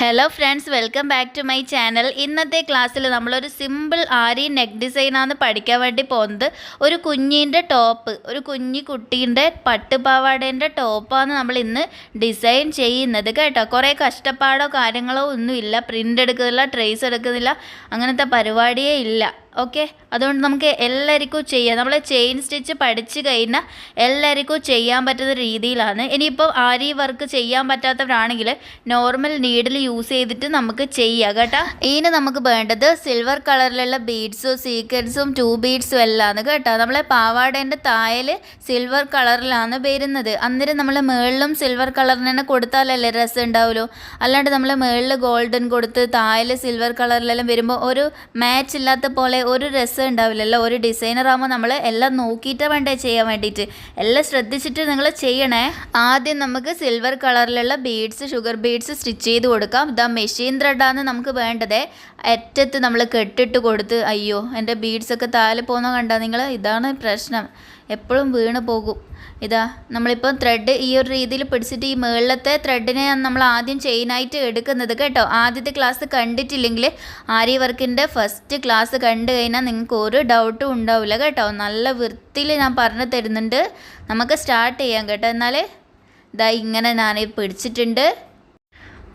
Hello friends welcome back to my channel ഇന്നത്തെ ക്ലാസ്സിൽ നമ്മളൊരു സിമ്പിൾ ആരി നെക്ക് ഡിസൈനാണ് പഠിക്കാൻ വേണ്ടി പോകുന്നത്. ഒരു കുഞ്ഞിന്റെ ടോപ്പ് ഒരു കുഞ്ഞി കുട്ടീന്റെ പട്ടുപാവാടേന്റെ ടോപ്പാണ് നമ്മൾ ഇന്ന് ഡിസൈൻ ചെയ്യുന്നത് കേട്ടോ. കുറേ കഷ്ടപ്പാടോ കാര്യങ്ങളോ ഒന്നുമില്ല. പ്രിന്റ് എടുക്കുന്നില്ല ട്രേസ് എടുക്കുന്നില്ല അങ്ങനത്തെ പരിപാടിയേ ഇല്ല. ഓക്കെ? അതുകൊണ്ട് നമുക്ക് എല്ലാവർക്കും ചെയ്യാം. നമ്മൾ ചെയിൻ സ്റ്റിച്ച് പഠിച്ചു കഴിഞ്ഞാൽ എല്ലാവർക്കും ചെയ്യാൻ പറ്റുന്ന രീതിയിലാണ്. ഇനിയിപ്പോൾ ആരി വർക്ക് ചെയ്യാൻ പറ്റാത്തവരാണെങ്കിൽ നോർമൽ നീഡിൽ യൂസ് ചെയ്തിട്ട് നമുക്ക് ചെയ്യാം കേട്ടോ. ഇനി നമുക്ക് വേണ്ടത് സിൽവർ കളറിലുള്ള ബീഡ്സും സീക്വൻസും ടു ബീഡ്സും എല്ലാമാണ് കേട്ടോ. നമ്മളെ പാവാടേന്റെ തായൽ സിൽവർ കളറിലാണ് വരുന്നത്. അന്നേരം നമ്മൾ മേളിലും സിൽവർ കളറിന് കൊടുത്താലല്ലേ രസം ഉണ്ടാവുമല്ലോ അല്ലാണ്ട് നമ്മൾ മേളിൽ ഗോൾഡൻ കൊടുത്ത് തായൽ സിൽവർ കളറിലെല്ലാം വരുമ്പോൾ ഒരു മാച്ച് ഇല്ലാത്ത പോലെ ഒരു രസം ഉണ്ടാവില്ലല്ലോ. ഒരു ഡിസൈനർ ആകുമ്പോൾ നമ്മൾ എല്ലാം നോക്കിയിട്ട് വേണ്ടേ ചെയ്യാൻ വേണ്ടിയിട്ട് എല്ലാം ശ്രദ്ധിച്ചിട്ട് നിങ്ങൾ ചെയ്യണേ. ആദ്യം നമുക്ക് സിൽവർ കളറിലുള്ള ബീഡ്സ് ഷുഗർ ബീഡ്സ് സ്റ്റിച്ച് ചെയ്ത് കൊടുക്കാം. ഇതാ മെഷീൻ ത്രെഡാണ് നമുക്ക് വേണ്ടത്. അറ്റത്ത് നമ്മൾ കെട്ടിട്ട് കൊടുത്ത് അയ്യോ എന്റെ ബീഡ്സൊക്കെ താഴെ പോകുന്ന കണ്ടാൽ നിങ്ങൾ ഇതാണ് പ്രശ്നം. എപ്പോഴും വീണ് പോകും. ഇതാ നമ്മളിപ്പോൾ ത്രെഡ് ഈ ഒരു രീതിയിൽ പിടിച്ചിട്ട് ഈ മുകളിലത്തെ ത്രെഡിനെ നമ്മൾ ആദ്യം ചെയിനായിട്ട് എടുക്കുന്നത് കേട്ടോ. ആദ്യത്തെ ക്ലാസ് കണ്ടിട്ടില്ലെങ്കിൽ ആരി വർക്കിന്റെ ഫസ്റ്റ് ക്ലാസ് കണ്ടു കഴിഞ്ഞാൽ നിങ്ങൾക്ക് ഒരു ഡൗട്ടും ഉണ്ടാവില്ല കേട്ടോ. നല്ല വൃത്തിയിൽ ഞാൻ പറഞ്ഞു തരുന്നുണ്ട്. നമുക്ക് സ്റ്റാർട്ട് ചെയ്യാം കേട്ടോ. എന്നാൽ ഇതാ ഇങ്ങനെ ഞാൻ പിടിച്ചിട്ടുണ്ട്.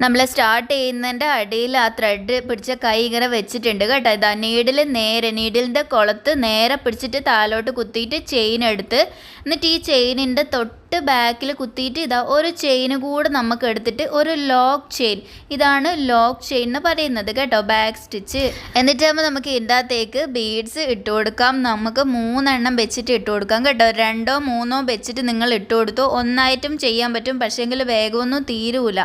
നമ്മൾ സ്റ്റാർട്ട് ചെയ്യുന്നതിന്റെ അടിയിൽ ആ ത്രെഡ് പിടിച്ച കൈ ഇങ്ങനെ വെച്ചിട്ടുണ്ട് കേട്ടോ. ഇതാ നീഡിൽ നേരെ നീഡിലിന്റെ കുളത്ത് നേരെ പിടിച്ചിട്ട് താലോട്ട് കുത്തിയിട്ട് ചെയിൻ എടുത്ത് എന്നിട്ട് ഈ ചെയിനിന്റെ തൊട്ട് ബാക്കിൽ കുത്തിയിട്ട് ഇതാ ഒരു ചെയിൻ കൂടെ നമുക്ക് എടുത്തിട്ട് ഒരു ലോക്ക് ചെയിൻ ഇതാണ് ലോക്ക് ചെയിൻ എന്ന് പറയുന്നത് കേട്ടോ ബാക്ക് സ്റ്റിച്ച് എന്നിട്ടാകുമ്പോൾ നമുക്ക് ഇതിന്റെ അകത്തേക്ക് ബീഡ്സ് ഇട്ട് കൊടുക്കാം. നമുക്ക് മൂന്നെണ്ണം വെച്ചിട്ട് ഇട്ട് കൊടുക്കാം കേട്ടോ. രണ്ടോ മൂന്നോ വെച്ചിട്ട് നിങ്ങൾ ഇട്ട് കൊടുത്തു. ഒന്നായിട്ടും ചെയ്യാൻ പറ്റും പക്ഷേങ്കിൽ വേഗമൊന്നും തീരൂല.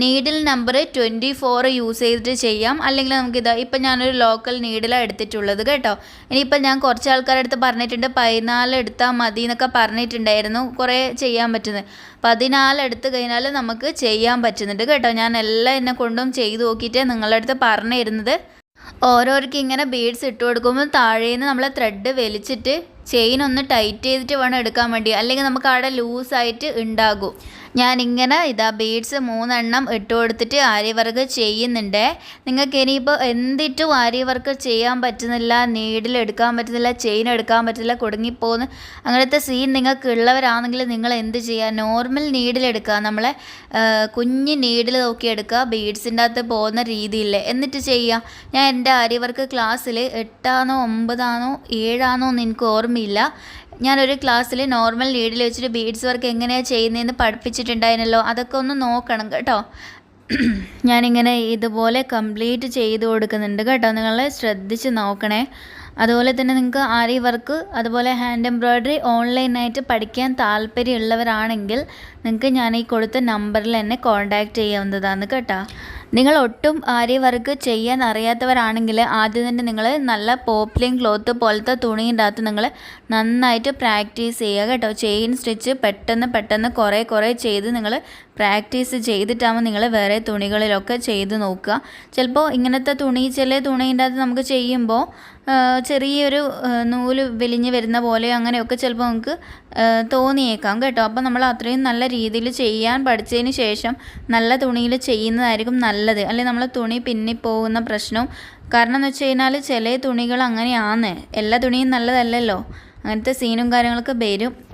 Needle number twenty four use ചെയ്തിട്ട് ചെയ്യാം. അല്ലെങ്കിൽ നമുക്കിത് ഇപ്പം ഞാനൊരു ലോക്കൽ നീഡിലാണ് എടുത്തിട്ടുള്ളത് കേട്ടോ. ഇനിയിപ്പം ഞാൻ കുറച്ച് ആൾക്കാരുടെ അടുത്ത് പറഞ്ഞിട്ടുണ്ട്. പതിനാല് എടുത്താൽ മതി എന്നൊക്കെ പറഞ്ഞിട്ടുണ്ടായിരുന്നു കുറേ ചെയ്യാൻ പറ്റുന്നത്. പതിനാല് എടുത്ത് കഴിഞ്ഞാൽ നമുക്ക് ചെയ്യാൻ പറ്റുന്നുണ്ട് കേട്ടോ. ഞാൻ എല്ലാം എന്നെ കൊണ്ടും ചെയ്തു നോക്കിയിട്ട് നിങ്ങളുടെ അടുത്ത് പറഞ്ഞു തരുന്നത് ഓരോർക്ക് ഇങ്ങനെ ബീഡ്സ് ഇട്ട് കൊടുക്കുമ്പോൾ താഴേന്ന് നമ്മൾ ത്രെഡ് വലിച്ചിട്ട് ചെയിൻ ഒന്ന് ടൈറ്റ് ചെയ്തിട്ട് വേണം എടുക്കാൻ വേണ്ടി. അല്ലെങ്കിൽ നമുക്ക് അവിടെ ലൂസായിട്ട് ഉണ്ടാകും. ഞാനിങ്ങനെ ഇതാ ബീഡ്സ് മൂന്നെണ്ണം ഇട്ട് കൊടുത്തിട്ട് ആരി വർക്ക് ചെയ്യുന്നുണ്ട്. നിങ്ങൾക്ക് ഇനിയിപ്പോൾ എന്തിട്ടും ആരി വർക്ക് ചെയ്യാൻ പറ്റുന്നില്ല നീഡിൽ എടുക്കാൻ പറ്റുന്നില്ല ചെയിൻ എടുക്കാൻ പറ്റില്ല കുടുങ്ങിപ്പോന്ന് അങ്ങനത്തെ സീൻ നിങ്ങൾക്ക് ഉള്ളവരാണെങ്കിൽ നിങ്ങൾ എന്ത് ചെയ്യുക നോർമൽ നീഡിൽ എടുക്കുക നമ്മളെ കുഞ്ഞ് നീഡിൽ നോക്കി എടുക്കുക ബീഡ്സിന്റെ അകത്ത് പോകുന്ന രീതിയിൽ. എന്നിട്ട് ചെയ്യുക ഞാൻ എന്റെ ആരി വർക്ക് ക്ലാസ്സിൽ എട്ടാണോ ഒമ്പതാണോ ഏഴാണോ എന്ന് എനിക്ക് ഓർമ്മയില്ല. ഞാനൊരു ക്ലാസ്സിൽ നോർമൽ നീഡിൽ വെച്ചിട്ട് ബീഡ്സ് വർക്ക് എങ്ങനെയാണ് ചെയ്യുന്നതെന്ന് പഠിപ്പിച്ചിട്ടുണ്ടായിരുന്നല്ലോ. അതൊക്കെ ഒന്ന് നോക്കണം കേട്ടോ. ഞാനിങ്ങനെ ഇതുപോലെ കംപ്ലീറ്റ് ചെയ്ത് കൊടുക്കുന്നുണ്ട് കേട്ടോ. നിങ്ങൾ ശ്രദ്ധിച്ച് നോക്കണേ. അതുപോലെ തന്നെ നിങ്ങൾക്ക് ആരി വർക്ക് അതുപോലെ ഹാൻഡ് എംബ്രോയ്ഡറി ഓൺലൈനായിട്ട് പഠിക്കാൻ താല്പര്യമുള്ളവരാണെങ്കിൽ നിങ്ങൾക്ക് ഞാൻ ഈ കൊടുത്ത നമ്പറിൽ എന്നെ കോൺടാക്റ്റ് ചെയ്യാവുന്നതാണ് കേട്ടോ. നിങ്ങൾ ഒട്ടും ആരി വർക്ക് ചെയ്യാൻ അറിയാത്തവരാണെങ്കിൽ ആദ്യം തന്നെ നിങ്ങൾ നല്ല പോപ്ലിൻ ക്ലോത്ത് പോലത്തെ തുണീന്റെ അകത്ത് നിങ്ങൾ നന്നായിട്ട് പ്രാക്ടീസ് ചെയ്യുക കേട്ടോ. ചെയിൻ സ്റ്റിച്ച് പെട്ടെന്ന് പെട്ടെന്ന് കുറേ കുറേ ചെയ്ത് നിങ്ങൾ പ്രാക്ടീസ് ചെയ്തിട്ടാകുമ്പോൾ നിങ്ങൾ വേറെ തുണികളിലൊക്കെ ചെയ്ത് നോക്കുക. ചിലപ്പോൾ ഇങ്ങനത്തെ തുണി ചില തുണീന്റെ അത് നമുക്ക് ചെയ്യുമ്പോൾ ചെറിയൊരു നൂൽ വലിഞ്ഞ് വരുന്ന പോലെ അങ്ങനെയൊക്കെ ചിലപ്പോൾ നമുക്ക് തോന്നിയേക്കാം കേട്ടോ. അപ്പോൾ നമ്മൾ അത്രയും നല്ല രീതിയിൽ ചെയ്യാൻ പഠിച്ചതിന് ശേഷം നല്ല തുണിയിൽ ചെയ്യുന്നതായിരിക്കും നല്ലത്. അല്ലെങ്കിൽ നമ്മൾ തുണി പിന്നിപ്പോകുന്ന പ്രശ്നവും കാരണം എന്ന് വെച്ച് കഴിഞ്ഞാൽ ചില തുണികൾ അങ്ങനെയാണ്. എല്ലാ തുണിയും നല്ലതല്ലല്ലോ. അങ്ങനത്തെ സീനും കാര്യങ്ങളൊക്കെ വരും.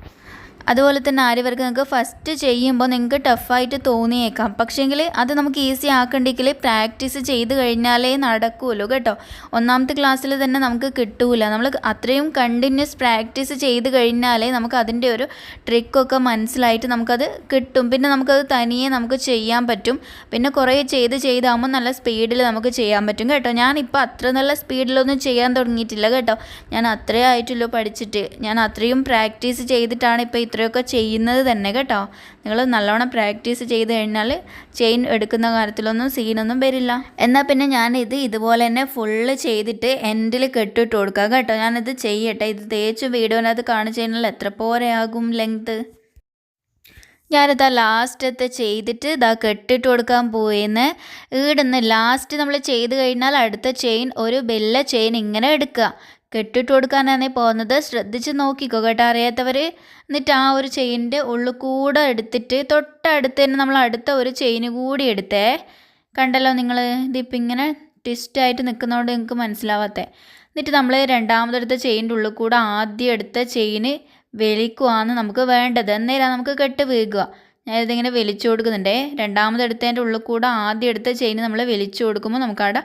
അതുപോലെ തന്നെ ആര്യവർഗം നിങ്ങൾക്ക് ഫസ്റ്റ് ചെയ്യുമ്പോൾ നിങ്ങൾക്ക് ടഫായിട്ട് തോന്നിയേക്കാം. പക്ഷേങ്കിൽ അത് നമുക്ക് ഈസി ആക്കണ്ടെങ്കിൽ പ്രാക്ടീസ് ചെയ്ത് കഴിഞ്ഞാലേ നടക്കുമല്ലോ കേട്ടോ. ഒന്നാമത്തെ ക്ലാസ്സിൽ തന്നെ നമുക്ക് കിട്ടൂല. നമ്മൾ അത്രയും കണ്ടിന്യൂസ് പ്രാക്ടീസ് ചെയ്ത് കഴിഞ്ഞാലേ നമുക്ക് അതിന്റെ ഒരു ട്രിക്കൊക്കെ മനസ്സിലായിട്ട് നമുക്കത് കിട്ടും. പിന്നെ നമുക്കത് തനിയെ നമുക്ക് ചെയ്യാൻ പറ്റും. പിന്നെ കുറേ ചെയ്ത് ചെയ്താകുമ്പോൾ നല്ല സ്പീഡിൽ നമുക്ക് ചെയ്യാൻ പറ്റും കേട്ടോ. ഞാനിപ്പോൾ അത്ര നല്ല സ്പീഡിലൊന്നും ചെയ്യാൻ തുടങ്ങിയിട്ടില്ല കേട്ടോ. ഞാൻ അത്രേ ആയിട്ടുള്ളൂ പഠിച്ചിട്ട്. ഞാൻ അത്രയും പ്രാക്ടീസ് ചെയ്തിട്ടാണ് ഇപ്പോൾ ഇത്രയൊക്കെ ചെയ്യുന്നത് തന്നെ കേട്ടോ. നിങ്ങൾ നല്ലോണം പ്രാക്ടീസ് ചെയ്ത് കഴിഞ്ഞാൽ ചെയിൻ എടുക്കുന്ന കാര്യത്തിലൊന്നും സീനൊന്നും വരില്ല. എന്നാൽ പിന്നെ ഞാൻ ഇത് ഇതുപോലെ തന്നെ ഫുള്ള് ചെയ്തിട്ട് എൻഡിൽ കെട്ടിട്ട് കൊടുക്കുക കേട്ടോ. ഞാനിത് ചെയ്യട്ടെ. ഇത് തേച്ച് വീഡിയോനകത്ത് കാണിച്ചു കഴിഞ്ഞാൽ എത്ര പോരെയാകും ലെങ്ത് ഞാനിതാ ലാസ്റ്റത്തെ ചെയ്തിട്ട് ഇതാ കെട്ടിട്ട് കൊടുക്കാൻ പോയെന്ന് ഈടുന്ന് ലാസ്റ്റ് നമ്മൾ ചെയ്ത് കഴിഞ്ഞാൽ അടുത്ത ചെയിൻ ഒരു ബെല്ല ചെയിൻ ഇങ്ങനെ എടുക്കുക. കെട്ടിട്ട് കൊടുക്കാനാണ് പോകുന്നത്. ശ്രദ്ധിച്ച് നോക്കിക്കോ കേട്ടോ. അറിയാത്തവർ എന്നിട്ട് ആ ഒരു ചെയിനിന്റെ ഉള്ളിൽ കൂടെ എടുത്തിട്ട് തൊട്ടടുത്ത് തന്നെ നമ്മൾ അടുത്ത ഒരു ചെയിൻ കൂടി എടുത്തേ. കണ്ടല്ലോ നിങ്ങൾ ഇതിപ്പോൾ ഇങ്ങനെ ട്വിസ്റ്റായിട്ട് നിൽക്കുന്നതുകൊണ്ട് നിങ്ങൾക്ക് മനസ്സിലാവാത്തേ. എന്നിട്ട് നമ്മൾ രണ്ടാമതെടുത്ത ചെയിന്റെ ഉള്ളിൽ കൂടെ ആദ്യം എടുത്ത ചെയിന് വലിക്കുവാന്ന് നമുക്ക് വേണ്ടത്. എന്നേരം നമുക്ക് കെട്ട് വീകുക ഞാൻ ഇതിങ്ങനെ വലിച്ചു കൊടുക്കുന്നുണ്ടേ. രണ്ടാമതെടുത്തതിന്റെ ഉള്ളിൽ കൂടെ ആദ്യം എടുത്ത ചെയിന് നമ്മൾ വലിച്ചു കൊടുക്കുമ്പോൾ നമുക്കവിടെ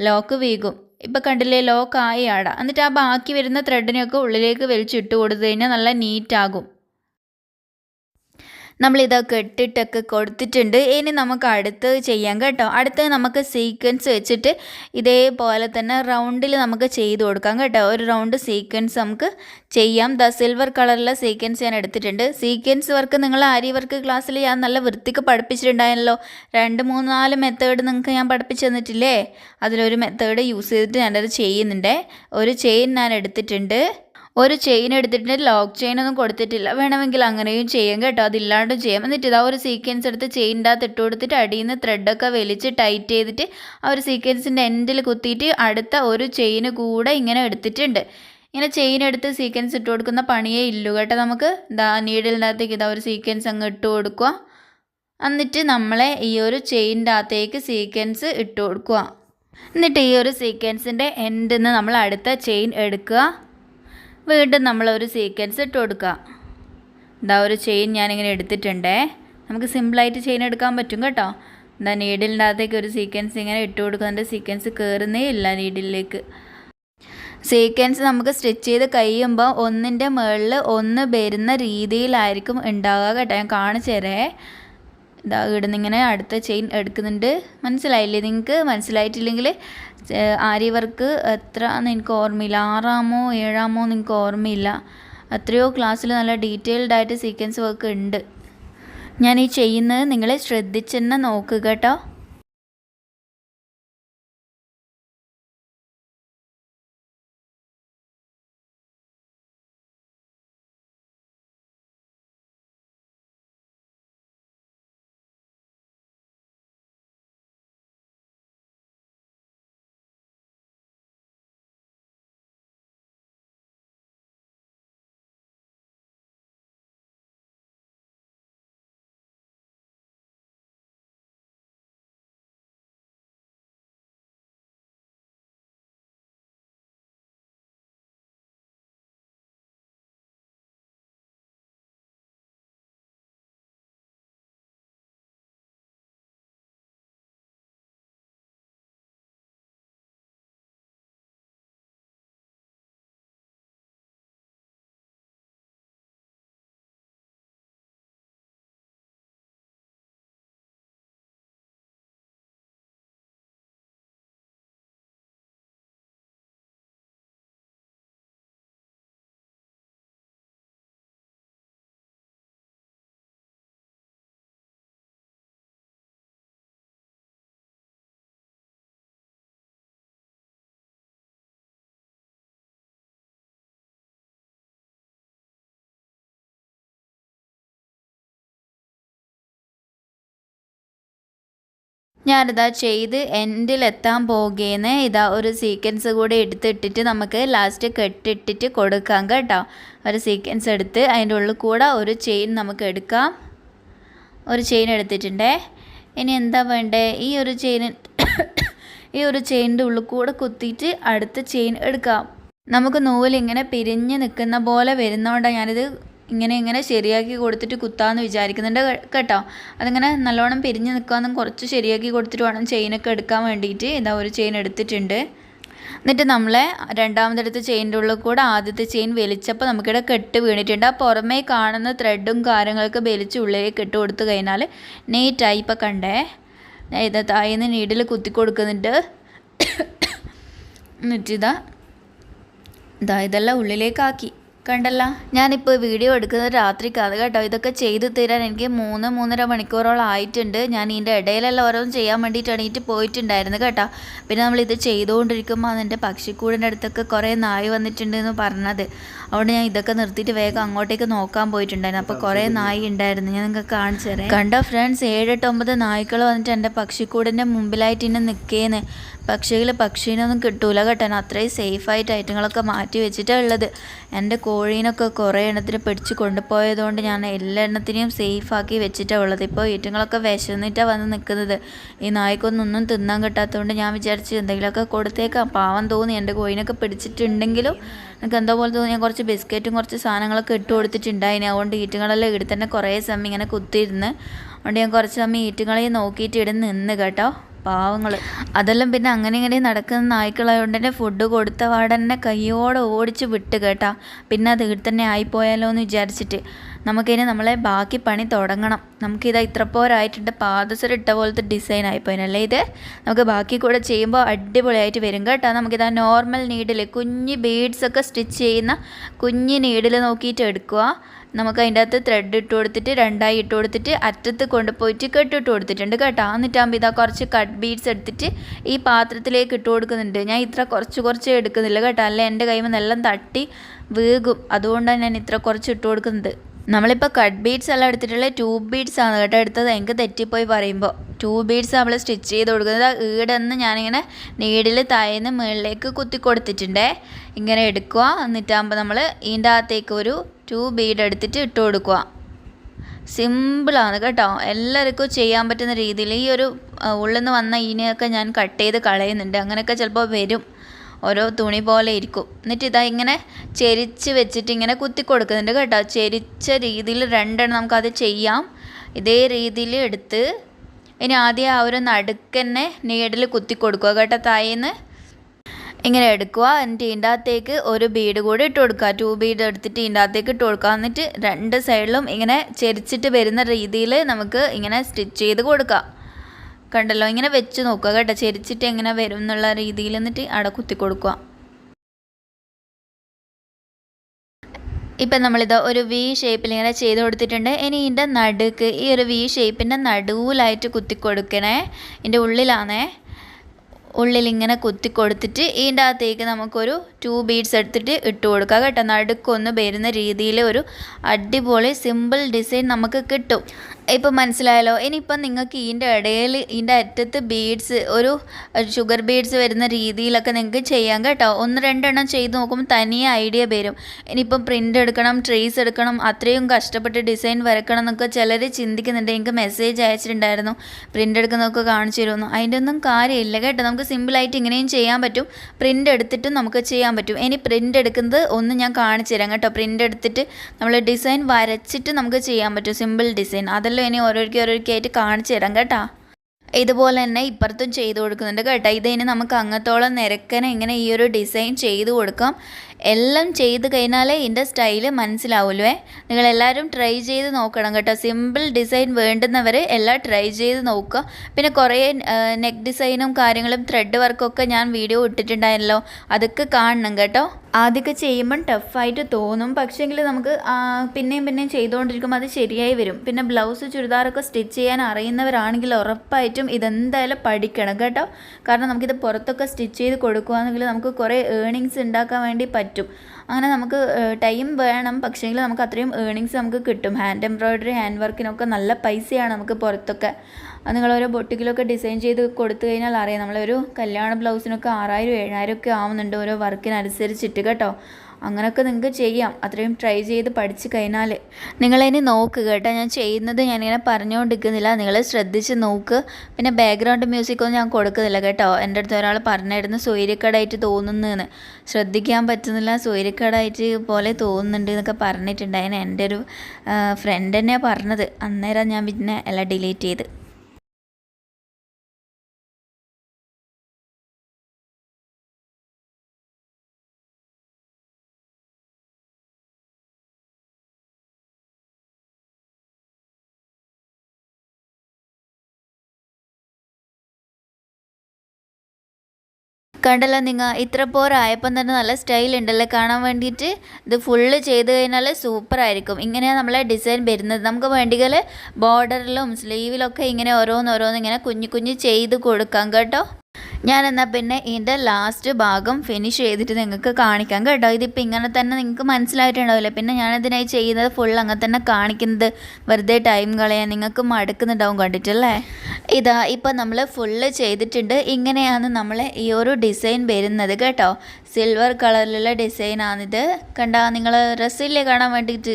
ലോക്ക് വീകും. ഇപ്പം കണ്ടില്ലേ ലോക്കായി ആടാം. എന്നിട്ട് ആ ബാക്കി വരുന്ന ത്രെഡിനെയൊക്കെ ഉള്ളിലേക്ക് വലിച്ചിട്ട് കൊടുത്തു കഴിഞ്ഞാൽ നല്ല നീറ്റാകും നമ്മളിതൊക്കെ ഇട്ടിട്ടൊക്കെ കൊടുത്തിട്ടുണ്ട്. ഇനി നമുക്ക് അടുത്തത് ചെയ്യാം കേട്ടോ. അടുത്തത് നമുക്ക് സീക്വൻസ് വെച്ചിട്ട് ഇതേപോലെ തന്നെ റൗണ്ടിൽ നമുക്ക് ചെയ്ത് കൊടുക്കാം കേട്ടോ. ഒരു റൗണ്ട് സീക്വൻസ് നമുക്ക് ചെയ്യാം. ദ സിൽവർ കളറിലെ സീക്വൻസ് ഞാൻ എടുത്തിട്ടുണ്ട്. സീക്വൻസ് വർക്ക് നിങ്ങൾ ആരി വർക്ക് ക്ലാസ്സിൽ ഞാൻ നല്ല വൃത്തിക്ക് പഠിപ്പിച്ചിട്ടുണ്ടായിരുന്നല്ലോ. രണ്ട് മൂന്ന് നാല് മെത്തേഡ് നിങ്ങൾക്ക് ഞാൻ പഠിപ്പിച്ചു തന്നിട്ടില്ലേ? അതിലൊരു മെത്തേഡ് യൂസ് ചെയ്തിട്ട് ഞാനത് ചെയ്യുന്നുണ്ട്. ഒരു ചെയിൻ ഞാൻ എടുത്തിട്ടുണ്ട്. ഒരു ചെയിൻ എടുത്തിട്ട് ലോക്ക് ചെയിൻ ഒന്നും കൊടുത്തിട്ടില്ല. വേണമെങ്കിൽ അങ്ങനെയും ചെയ്യാം കേട്ടോ. അതില്ലാണ്ടും ചെയ്യാം. എന്നിട്ട് ഇതാ ഒരു സീക്വൻസ് എടുത്ത് ചെയിന്റെ അകത്ത് ഇട്ട് കൊടുത്തിട്ട് അടിയിൽ നിന്ന് ത്രെഡൊക്കെ വലിച്ച് ടൈറ്റ് ചെയ്തിട്ട് ആ ഒരു സീക്വൻസിന്റെ എൻഡിൽ കുത്തിയിട്ട് അടുത്ത ഒരു ചെയിന് കൂടെ ഇങ്ങനെ എടുത്തിട്ടുണ്ട്. ഇങ്ങനെ ചെയിൻ എടുത്ത് സീക്വൻസ് ഇട്ട് കൊടുക്കുന്ന പണിയേ ഇല്ലു കേട്ടോ നമുക്ക്. ദാ നീഡിലിന്റെ അകത്തേക്ക് ഇതാ ഒരു സീക്വൻസ് അങ്ങ് ഇട്ട് കൊടുക്കുക. എന്നിട്ട് നമ്മളെ ഈ ഒരു ചെയിന്റെ അകത്തേക്ക് സീക്വൻസ് ഇട്ട് കൊടുക്കുക. എന്നിട്ട് ഈ ഒരു സീക്വൻസിന്റെ എൻഡിൽ നിന്ന് നമ്മൾ അടുത്ത ചെയിൻ എടുക്കുക. വീണ്ടും നമ്മളൊരു സീക്വൻസ് ഇട്ട് കൊടുക്കുക. ഇതാ ഒരു ചെയിൻ ഞാനിങ്ങനെ എടുത്തിട്ടുണ്ടേ. നമുക്ക് സിമ്പിളായിട്ട് ചെയിൻ എടുക്കാൻ പറ്റും കേട്ടോ. എന്താ നീഡിലിന്റെ അകത്തേക്ക് ഒരു സീക്വൻസ് ഇങ്ങനെ ഇട്ട് കൊടുക്കുന്നതിന്റെ സീക്വൻസ് കയറുന്നേ ഇല്ല നീഡിലേക്ക് സീക്വൻസ് നമുക്ക് സ്റ്റിച്ച് ചെയ്ത് കഴിയുമ്പോൾ ഒന്നിന്റെ മുകളിൽ ഒന്ന് വരുന്ന രീതിയിലായിരിക്കും ഉണ്ടാവുക കേട്ടോ. ഞാൻ കാണിച്ചു തരേ ഇതാ ഇവിടുന്ന് ഇങ്ങനെ അടുത്ത ചെയിൻ എടുക്കുന്നുണ്ട്. മനസ്സിലായില്ലേ? നിങ്ങൾക്ക് മനസ്സിലായിട്ടില്ലെങ്കിൽ ആരി വർക്ക് എത്ര എനിക്ക് ഓർമ്മയില്ല. ആറാമോ ഏഴാമോ നിങ്ങൾക്ക് ഓർമ്മയില്ല. എത്രയോ ക്ലാസ്സിൽ നല്ല ഡീറ്റെയിൽഡ് ആയിട്ട് സീക്വൻസ് വർക്ക് ഉണ്ട്. ഞാൻ ഈ ചെയ്യുന്നത് നിങ്ങൾ ശ്രദ്ധിച്ചെന്നെ നോക്കുക കേട്ടോ. ഞാനിതാ ചെയ്ത് എൻഡിലെത്താൻ പോകേന്ന് ഇതാ ഒരു സീക്വൻസ് കൂടി എടുത്തിട്ടിട്ട് നമുക്ക് ലാസ്റ്റ് കെട്ടിട്ടിട്ട് കൊടുക്കാം കേട്ടോ. ഒരു സീക്വൻസ് എടുത്ത് അതിന്റെ ഉള്ളിൽ കൂടെ ഒരു ചെയിൻ നമുക്ക് എടുക്കാം. ഒരു ചെയിൻ എടുത്തിട്ടുണ്ടേ. ഇനി എന്താ വേണ്ടേ? ഈ ഒരു ചെയിൻ ഈ ഒരു ചെയിനിന്റെ ഉള്ളിൽ കൂടെ കുത്തിയിട്ട് അടുത്ത ചെയിൻ എടുക്കാം. നമുക്ക് നൂലിങ്ങനെ പിരിഞ്ഞ് നിൽക്കുന്ന പോലെ വരുന്നതുകൊണ്ടാണ് ഞാനിത് ഇങ്ങനെ ഇങ്ങനെ ശരിയാക്കി കൊടുത്തിട്ട് കുത്താമെന്ന് വിചാരിക്കുന്നുണ്ട് കേട്ടോ. അതിങ്ങനെ നല്ലോണം പിരിഞ്ഞ് നിൽക്കാമെന്നും കുറച്ച് ശരിയാക്കി കൊടുത്തിട്ട് വേണം ചെയിനൊക്കെ എടുക്കാൻ വേണ്ടിയിട്ട് ഇതാ ഒരു ചെയിൻ എടുത്തിട്ടുണ്ട്. എന്നിട്ട് നമ്മളെ രണ്ടാമതെടുത്ത ചെയിന്റെ ഉള്ളിൽ കൂടെ ആദ്യത്തെ ചെയിൻ വലിച്ചപ്പോൾ നമുക്കിവിടെ കെട്ട് വീണിട്ടുണ്ട്. ആ പുറമേ കാണുന്ന ത്രെഡും കാര്യങ്ങളൊക്കെ വലിച്ച് ഉള്ളിലേക്ക് ഇട്ട് കൊടുത്തു കഴിഞ്ഞാൽ നീറ്റായി ഇപ്പം കണ്ടേ. ഇത് തായിന്ന് നീഡിൽ കുത്തി കൊടുക്കുന്നുണ്ട്. എന്നിട്ടിതാ ഇതാ ഇതെല്ലാം ഉള്ളിലേക്കാക്കി. കണ്ടല്ല ഞാനിപ്പോൾ വീഡിയോ എടുക്കുന്നത് കഥ കേട്ടോ. ഇതൊക്കെ ചെയ്തു തരാൻ എനിക്ക് മൂന്ന് മൂന്നര മണിക്കൂറോളം ആയിട്ടുണ്ട്. ഞാൻ ഇതിന്റെ ഇടയിലെല്ലാം ഓരോന്നും ചെയ്യാൻ വേണ്ടിയിട്ട് എണീറ്റ് പോയിട്ടുണ്ടായിരുന്നു കേട്ടോ. പിന്നെ നമ്മളിത് ചെയ്തുകൊണ്ടിരിക്കുമ്പോൾ അതിന്റെ പക്ഷിക്കൂടിന്റെ അടുത്തൊക്കെ കുറേ നായ് വന്നിട്ടുണ്ട് എന്ന് പറഞ്ഞത്. അതുകൊണ്ട് ഞാൻ ഇതൊക്കെ നിർത്തിയിട്ട് വേഗം അങ്ങോട്ടേക്ക് നോക്കാൻ പോയിട്ടുണ്ടായിരുന്നു. അപ്പോൾ കുറേ നായ് ഉണ്ടായിരുന്നു. ഞാൻ നിങ്ങൾക്ക് കാണിച്ചു തരാം. കണ്ടോ ഫ്രണ്ട്സ് ഏഴെട്ട് ഒമ്പത് നായ്ക്കൾ വന്നിട്ട് എന്റെ പക്ഷിക്കൂടിന്റെ മുമ്പിലായിട്ട് ഇന്നെ നിൽക്കേന്ന് പക്ഷികൾ പക്ഷീനൊന്നും കിട്ടൂല കേട്ടോ. അത്രയും സേഫായിട്ട് ഐറ്റങ്ങളൊക്കെ മാറ്റി വെച്ചിട്ടാണ് ഉള്ളത്. എന്റെ കോഴീനൊക്കെ കുറേ എണ്ണത്തിന് പിടിച്ച് കൊണ്ടുപോയതുകൊണ്ട് ഞാൻ എല്ലാ എണ്ണത്തിനെയും സേഫാക്കി വെച്ചിട്ടാണ് ഉള്ളത്. ഇപ്പോൾ ഈറ്റങ്ങളൊക്കെ വിശന്നിട്ടാണ് വന്ന് നിൽക്കുന്നത്. ഈ നായ്ക്കൊന്നൊന്നും തിന്നാൻ കിട്ടാത്തതുകൊണ്ട് ഞാൻ വിചാരിച്ചു എന്തെങ്കിലുമൊക്കെ കൊടുത്തേക്കാം. പാവം തോന്നി. എന്റെ കോഴീനൊക്കെ പിടിച്ചിട്ടുണ്ടെങ്കിലും എനിക്ക് എന്തോ പോലെ തോന്നി. ഞാൻ കുറച്ച് ബിസ്ക്കറ്റും കുറച്ച് സാധനങ്ങളൊക്കെ ഇട്ട് കൊടുത്തിട്ടുണ്ടായിന്. അതുകൊണ്ട് ഈറ്റങ്ങളെല്ലാം ഇവിടെ തന്നെ കുറേ സമയം ഇങ്ങനെ കുത്തിയിരുന്ന്. അതുകൊണ്ട് ഞാൻ കുറച്ച് സമയം ഈറ്റങ്ങളെയും നോക്കിയിട്ട് ഇവിടെ നിന്ന് കേട്ടോ. പാവങ്ങൾ അതെല്ലാം പിന്നെ അങ്ങനെ ഇങ്ങനെ നടക്കുന്ന നായ്ക്കളായതുകൊണ്ട് തന്നെ ഫുഡ് കൊടുത്ത വാടനെ കയ്യോടെ ഓടിച്ച് വിട്ട് കേട്ടാ. പിന്നെ അത് തന്നെ ആയിപ്പോയാലോ എന്ന് വിചാരിച്ചിട്ട്. നമുക്കിനി നമ്മളെ ബാക്കി പണി തുടങ്ങണം. നമുക്കിത് ഇത്ര പോരായിട്ടുണ്ട്. പാദസരം ഇട്ട പോലത്തെ ഡിസൈൻ ആയിപ്പോയിനല്ലേ ഇത്? നമുക്ക് ബാക്കി കൂടെ ചെയ്യുമ്പോൾ അടിപൊളിയായിട്ട് വരും കേട്ടോ. നമുക്കിത് നോർമൽ നീഡിൽ കുഞ്ഞ് ബീഡ്സൊക്കെ സ്റ്റിച്ച് ചെയ്യുന്ന കുഞ്ഞ് നീഡിൽ നോക്കിയിട്ട് എടുക്കുക നമുക്ക് അതിന്റെ അകത്ത് ത്രെഡ് ഇട്ട് കൊടുത്തിട്ട് രണ്ടായി ഇട്ട് കൊടുത്തിട്ട് അറ്റത്ത് കൊണ്ടുപോയിട്ട് കെട്ടിട്ട് കൊടുത്തിട്ടുണ്ട് കേട്ടോ. എന്നിട്ടാകുമ്പോൾ ഇതാ കുറച്ച് കട്ട് ബീഡ്സ് എടുത്തിട്ട് ഈ പാത്രത്തിലേക്ക് ഇട്ട് കൊടുക്കുന്നുണ്ട്. ഞാൻ ഇത്ര കുറച്ച് കുറച്ച് എടുക്കുന്നില്ല കേട്ടോ. അല്ല എന്റെ കൈമ എല്ലാം തട്ടി വീകും. അതുകൊണ്ടാണ് ഞാൻ ഇത്ര കുറച്ച് ഇട്ട് കൊടുക്കുന്നത്. നമ്മളിപ്പോൾ കട്ട് ബീഡ്സ് എല്ലാം എടുത്തിട്ടുള്ള ട്യൂബ് ബീഡ്സ് ആണ് കേട്ടോ എടുത്തത്. എനിക്ക് തെറ്റിപ്പോയി പറയുമ്പോൾ ട്യൂബ് ബീഡ്സ് നമ്മൾ സ്റ്റിച്ച് ചെയ്ത് കൊടുക്കുന്നത്. ഈടെന്ന് ഞാനിങ്ങനെ നീഡിൽ താഴേന്ന് മുകളിലേക്ക് കുത്തി കൊടുത്തിട്ടുണ്ടേ. ഇങ്ങനെ എടുക്കുക. എന്നിട്ടാകുമ്പോൾ നമ്മൾ ഇതിന്റെ അകത്തേക്ക് ഒരു ടു ബീഡ് എടുത്തിട്ട് ഇട്ട് കൊടുക്കുക. സിമ്പിളാണ് കേട്ടോ. എല്ലാവർക്കും ചെയ്യാൻ പറ്റുന്ന രീതിയിൽ ഈ ഒരു ഉള്ളിൽ നിന്ന് വന്ന ഇനിയൊക്കെ ഞാൻ കട്ട് ചെയ്ത് കളയുന്നുണ്ട്. അങ്ങനെയൊക്കെ ചിലപ്പോൾ വരും. ഓരോ തുണി പോലെ ഇരിക്കും. എന്നിട്ട് ഇതാ ഇങ്ങനെ ചെരിച്ച് വെച്ചിട്ട് ഇങ്ങനെ കുത്തി കൊടുക്കുന്നുണ്ട് കേട്ടോ. ചെരിച്ച രീതിയിൽ രണ്ടെണ്ണം നമുക്കത് ചെയ്യാം. ഇതേ രീതിയിൽ എടുത്ത് ഇനി ആദ്യം ആ ഒരു നടുക്കന്നെ നീഡിൽ കുത്തി കൊടുക്കുക കേട്ടോ തായിന്ന് ഇങ്ങനെ എടുക്കുക. എന്നിട്ട് ഇതിന്റെ അകത്തേക്ക് ഒരു ബീഡ് കൂടി ഇട്ട് കൊടുക്കുക. ടു ബീഡ് എടുത്തിട്ട് ഇതിന്റെ അകത്തേക്ക് ഇട്ട് കൊടുക്കുക. എന്നിട്ട് രണ്ട് സൈഡിലും ഇങ്ങനെ ചെരിച്ചിട്ട് വരുന്ന രീതിയിൽ നമുക്ക് ഇങ്ങനെ സ്റ്റിച്ച് ചെയ്ത് കൊടുക്കുക. കണ്ടല്ലോ? ഇങ്ങനെ വെച്ച് നോക്കുക കേട്ടോ. ചെരിച്ചിട്ട് എങ്ങനെ വരും എന്നുള്ള രീതിയിൽ എന്നിട്ട് അവിടെ കുത്തി കൊടുക്കുക. ഇപ്പം നമ്മളിത് ഒരു വി ഷേപ്പിൽ ഇങ്ങനെ ചെയ്ത് കൊടുത്തിട്ടുണ്ട്. ഇനി ഇതിന്റെ നടുക്ക് ഈ ഒരു വി ഷേപ്പിന്റെ നടുവിലായിട്ട് കുത്തി കൊടുക്കണേ. ഇതിന്റെ ഉള്ളിലാണേ. ഉള്ളിൽ ഇങ്ങനെ കുത്തി കൊടുത്തിട്ട് ഇതിന്റെ അകത്തേക്ക് നമുക്കൊരു ടു ബീഡ്സ് എടുത്തിട്ട് ഇട്ട് കൊടുക്കുക കേട്ടോ. നടുക്കൊന്ന് വരുന്ന രീതിയിൽ ഒരു അടിപൊളി സിമ്പിൾ ഡിസൈൻ നമുക്ക് കിട്ടും. ഇപ്പം മനസ്സിലായല്ലോ? ഇനിയിപ്പം നിങ്ങൾക്ക് ഇതിന്റെ ഇടയിൽ ഇതിന്റെ അറ്റത്ത് ബീഡ്സ് ഒരു ഷുഗർ ബീഡ്സ് വരുന്ന രീതിയിലൊക്കെ നിങ്ങൾക്ക് ചെയ്യാം കേട്ടോ. ഒന്ന് രണ്ടെണ്ണം ചെയ്ത് നോക്കുമ്പോൾ തനിയെ ഐഡിയ വരും. ഇനിയിപ്പം പ്രിന്റ് എടുക്കണം ട്രേസ് എടുക്കണം അത്രയും കഷ്ടപ്പെട്ട് ഡിസൈൻ വരക്കണം എന്നൊക്കെ ചിലർ ചിന്തിക്കുന്നുണ്ട്. എനിക്ക് മെസ്സേജ് അയച്ചിട്ടുണ്ടായിരുന്നു. പ്രിന്റ് എടുക്കുന്നതൊക്കെ കാണിച്ചു തരുമെന്നു. അതിന്റെ ഒന്നും കാര്യമില്ല കേട്ടോ. നമുക്ക് സിമ്പിളായിട്ട് ഇങ്ങനെയും ചെയ്യാൻ പറ്റും. പ്രിന്റ് എടുത്തിട്ടും നമുക്ക് ചെയ്യാൻ പറ്റും. ഇനി പ്രിന്റ് എടുക്കുന്നത് ഒന്ന് ഞാൻ കാണിച്ചു തരാം കേട്ടോ. പ്രിന്റ് എടുത്തിട്ട് നമ്മൾ ഡിസൈൻ വരച്ചിട്ട് നമുക്ക് ചെയ്യാൻ പറ്റും. സിമ്പിൾ ഡിസൈൻ അതെല്ലാം ഇനി ഓരോരിക്കും ഓരോരിക്കായിട്ട് കാണിച്ചു തരാം കേട്ടോ. ഇതുപോലെ തന്നെ ഇപ്പുറത്തും ചെയ്ത് കൊടുക്കുന്നുണ്ട് കേട്ടോ. ഇതിന് നമുക്ക് അങ്ങത്തോളം നിരക്കനെ ഇങ്ങനെ ഈ ഒരു ഡിസൈൻ ചെയ്ത് കൊടുക്കാം. എല്ലാം ചെയ്ത് കഴിഞ്ഞാലേ ഇതിന്റെ സ്റ്റൈൽ മനസ്സിലാവുമല്ലോ നിങ്ങളെല്ലാവരും ട്രൈ ചെയ്ത് നോക്കണം കേട്ടോ. സിമ്പിൾ ഡിസൈൻ വേണ്ടുന്നവർ എല്ലാം ട്രൈ ചെയ്ത് നോക്കുക. പിന്നെ കുറേ നെക്ക് ഡിസൈനും കാര്യങ്ങളും ത്രെഡ് വർക്കൊക്കെ ഞാൻ വീഡിയോ ഇട്ടിട്ടുണ്ടായിരുന്നല്ലോ. അതൊക്കെ കാണണം കേട്ടോ. ആദ്യമൊക്കെ ചെയ്യുമ്പം ടഫായിട്ട് തോന്നും. പക്ഷേങ്കിൽ നമുക്ക് പിന്നെയും പിന്നെയും ചെയ്തുകൊണ്ടിരിക്കുമ്പോൾ അത് ശരിയായി വരും. പിന്നെ ബ്ലൗസ് ചുരിദാറൊക്കെ സ്റ്റിച്ച് ചെയ്യാൻ അറിയുന്നവരാണെങ്കിൽ ഉറപ്പായിട്ടും ഇതെന്തായാലും പഠിക്കണം കേട്ടോ. കാരണം നമുക്കിത് പുറത്തൊക്കെ സ്റ്റിച്ച് ചെയ്ത് കൊടുക്കുകയാണെങ്കിൽ നമുക്ക് കുറേ ഏണിങ്സ് ഉണ്ടാക്കാൻ വേണ്ടി പറ്റും. അങ്ങനെ നമുക്ക് ടൈം വേണം. പക്ഷേങ്കിൽ നമുക്ക് അത്രയും ഏണിങ്സ് നമുക്ക് കിട്ടും. ഹാൻഡ് എംബ്രോയ്ഡറി ഹാൻഡ് വർക്കിനൊക്കെ നല്ല പൈസയാണ് നമുക്ക് പുറത്തൊക്കെ. ഓരോ ബൊട്ടിക്കിലൊക്കെ ഡിസൈൻ ചെയ്ത് കൊടുത്തു കഴിഞ്ഞാൽ അറിയാം. നമ്മളൊരു കല്യാണ ബ്ലൗസിനൊക്കെ ആറായിരം ഏഴായിരം ഒക്കെ ആവുന്നുണ്ട്. ഓരോ വർക്കിനനുസരിച്ചിട്ട് കേട്ടോ. അങ്ങനെയൊക്കെ നിങ്ങൾക്ക് ചെയ്യാം. അത്രയും ട്രൈ ചെയ്ത് പഠിച്ച് കഴിഞ്ഞാൽ നിങ്ങളിനി നോക്ക് കേട്ടോ. ഞാൻ ചെയ്യുന്നത് ഞാനിങ്ങനെ പറഞ്ഞുകൊണ്ടിരിക്കുന്നില്ല നിങ്ങൾ ശ്രദ്ധിച്ച് നോക്ക്. പിന്നെ ബാക്ക്ഗ്രൗണ്ട് മ്യൂസിക്കൊന്നും ഞാൻ കൊടുക്കുന്നില്ല കേട്ടോ. എന്റെ അടുത്ത് ഒരാൾ പറഞ്ഞിരുന്നു സൂര്യക്കടായിട്ട് തോന്നുന്നതെന്ന് ശ്രദ്ധിക്കാൻ പറ്റുന്നില്ല. സൂര്യക്കടായിട്ട് പോലെ തോന്നുന്നുണ്ട് എന്നൊക്കെ പറഞ്ഞിട്ടുണ്ടായിരുന്നു. എന്റെ ഒരു ഫ്രണ്ട് തന്നെയാണ് പറഞ്ഞത്. അന്നേരം ഞാൻ പിന്നെ എല്ലാം ഡിലീറ്റ് ചെയ്ത്. കണ്ടല്ലോ നിങ്ങൾ. ഇത്ര പോരായപ്പം തന്നെ നല്ല സ്റ്റൈൽ ഉണ്ടല്ലോ? കാണാൻ വേണ്ടിയിട്ട് ഇത് ഫുള്ള് ചെയ്ത് കഴിഞ്ഞാൽ സൂപ്പർ ആയിരിക്കും. ഇങ്ങനെയാണ് നമ്മളെ ഡിസൈൻ വരുന്നത്. നമുക്ക് വേണ്ടികൾ ബോർഡറിലും സ്ലീവിലൊക്കെ ഇങ്ങനെ ഓരോന്ന് ഓരോന്ന് ഇങ്ങനെ കുഞ്ഞു കുഞ്ഞു ചെയ്ത് കൊടുക്കാം കേട്ടോ. ഞാൻ എന്നാൽ പിന്നെ ഇതിന്റെ ലാസ്റ്റ് ഭാഗം ഫിനിഷ് ചെയ്തിട്ട് നിങ്ങൾക്ക് കാണിക്കാം കേട്ടോ. ഇതിപ്പോൾ ഇങ്ങനെ തന്നെ നിങ്ങൾക്ക് മനസ്സിലായിട്ടുണ്ടാവില്ല? പിന്നെ ഞാനതിനായി ചെയ്യുന്നത് ഫുൾ അങ്ങനെ തന്നെ കാണിക്കുന്നത് വെറുതെ ടൈം കളയാൻ നിങ്ങൾക്ക് മടുക്കുന്നുണ്ടാവും കണ്ടിട്ടല്ലേ? ഇതാ ഇപ്പം നമ്മൾ ഫുള്ള് ചെയ്തിട്ടുണ്ട്. ഇങ്ങനെയാണ് നമ്മൾ ഈ ഒരു ഡിസൈൻ വരുന്നത് കേട്ടോ. സിൽവർ കളറിലുള്ള ഡിസൈനാണിത് കണ്ട നിങ്ങൾ രസമില്ലേ കാണാൻ വേണ്ടിയിട്ട്?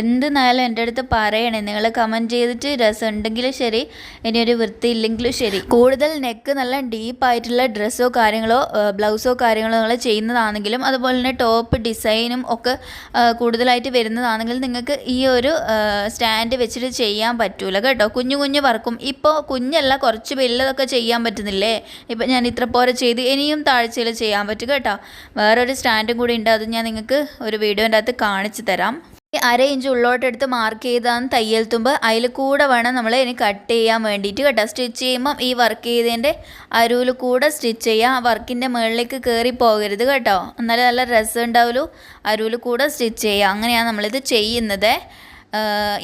എന്തെന്നായാലും എന്റെ അടുത്ത് പറയണേ. നിങ്ങൾ കമന്റ് ചെയ്തിട്ട് രസം ഉണ്ടെങ്കിലും ശരി ഇനി ഒരു വൃത്തി ഇല്ലെങ്കിലും ശരി. കൂടുതൽ നെക്ക് നല്ല ഡീപ്പായിട്ടുള്ള ഡ്രസ്സോ കാര്യങ്ങളോ ബ്ലൗസോ കാര്യങ്ങളോ നിങ്ങൾ ചെയ്യുന്നതാണെങ്കിലും അതുപോലെ തന്നെ ടോപ്പ് ഡിസൈനും ഒക്കെ കൂടുതലായിട്ട് വരുന്നതാണെങ്കിലും നിങ്ങൾക്ക് ഈ ഒരു സ്റ്റാൻഡ് വെച്ചിട്ട് ചെയ്യാൻ പറ്റൂല കേട്ടോ. കുഞ്ഞു കുഞ്ഞു വർക്കും. ഇപ്പോൾ കുഞ്ഞല്ല കുറച്ച് വലുതൊക്കെ ചെയ്യാൻ പറ്റുന്നില്ലേ? ഇപ്പം ഞാൻ ഇത്ര പോരെ ചെയ്ത് ഇനിയും താഴ്ചയിൽ ചെയ്യാൻ പറ്റും കേട്ടോ. വേറൊരു സ്റ്റാൻഡും കൂടി ഉണ്ട് അത് ഞാൻ നിങ്ങൾക്ക് ഒരു വീഡിയോന്റെ അകത്ത് കാണിച്ചു തരാം. അര ഇഞ്ച് ഉള്ളോട്ടെടുത്ത് മാർക്ക് ചെയ്താണ് തയ്യൽ തുമ്പ്. അതിൽ കൂടെ വേണം നമ്മൾ ഇനി കട്ട് ചെയ്യാൻ വേണ്ടിയിട്ട് കേട്ടോ. സ്റ്റിച്ച് ചെയ്യുമ്പം ഈ വർക്ക് ചെയ്തതിന്റെ അരുവിൽ കൂടെ സ്റ്റിച്ച് ചെയ്യുക ആ വർക്കിന്റെ മുകളിലേക്ക് കയറി പോകരുത് കേട്ടോ. എന്നാലേ നല്ല രസം ഉണ്ടാവുള്ളൂ. അരുവിൽ കൂടെ സ്റ്റിച്ച് ചെയ്യുക അങ്ങനെയാണ് നമ്മളിത് ചെയ്യുന്നത്.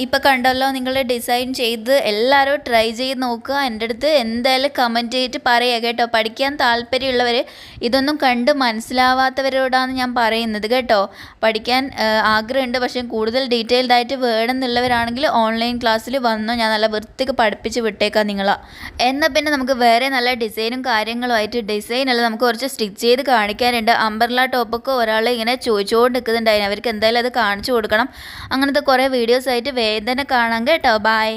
ഇപ്പം കണ്ടല്ലോ നിങ്ങൾ ഡിസൈൻ ചെയ്ത് എല്ലാവരും ട്രൈ ചെയ്ത് നോക്കുക. എന്റെ അടുത്ത് എന്തായാലും കമന്റ് ചെയ്തിട്ട് പറയുക കേട്ടോ. പഠിക്കാൻ താല്പര്യമുള്ളവർ ഇതൊന്നും കണ്ട് മനസ്സിലാവാത്തവരോടാണ് ഞാൻ പറയുന്നത് കേട്ടോ. പഠിക്കാൻ ആഗ്രഹമുണ്ട്. പക്ഷേ കൂടുതൽ ഡീറ്റെയിൽഡ് ആയിട്ട് വേണമെന്നുള്ളവരാണെങ്കിൽ ഓൺലൈൻ ക്ലാസ്സിൽ വന്നോ. ഞാൻ നല്ല വൃത്തിക്ക് പഠിപ്പിച്ച് വിട്ടേക്കാം നിങ്ങളാ. എന്നാൽ പിന്നെ നമുക്ക് വേറെ നല്ല ഡിസൈനും കാര്യങ്ങളുമായിട്ട് ഡിസൈൻ അല്ല നമുക്ക് കുറച്ച് സ്റ്റിച്ച് ചെയ്ത് കാണിക്കാനുണ്ട്. അമ്പർല ടോപ്പൊക്കെ ഒരാൾ ഇങ്ങനെ ചോദിച്ചുകൊണ്ട് നിൽക്കുന്നുണ്ടായിരുന്നു അവർക്ക് എന്തായാലും അത് കാണിച്ചു കൊടുക്കണം. അങ്ങനത്തെ കുറേ വീഡിയോസ് ആയിട്ട് വേദന കാണാം കേട്ടോ. ബായ്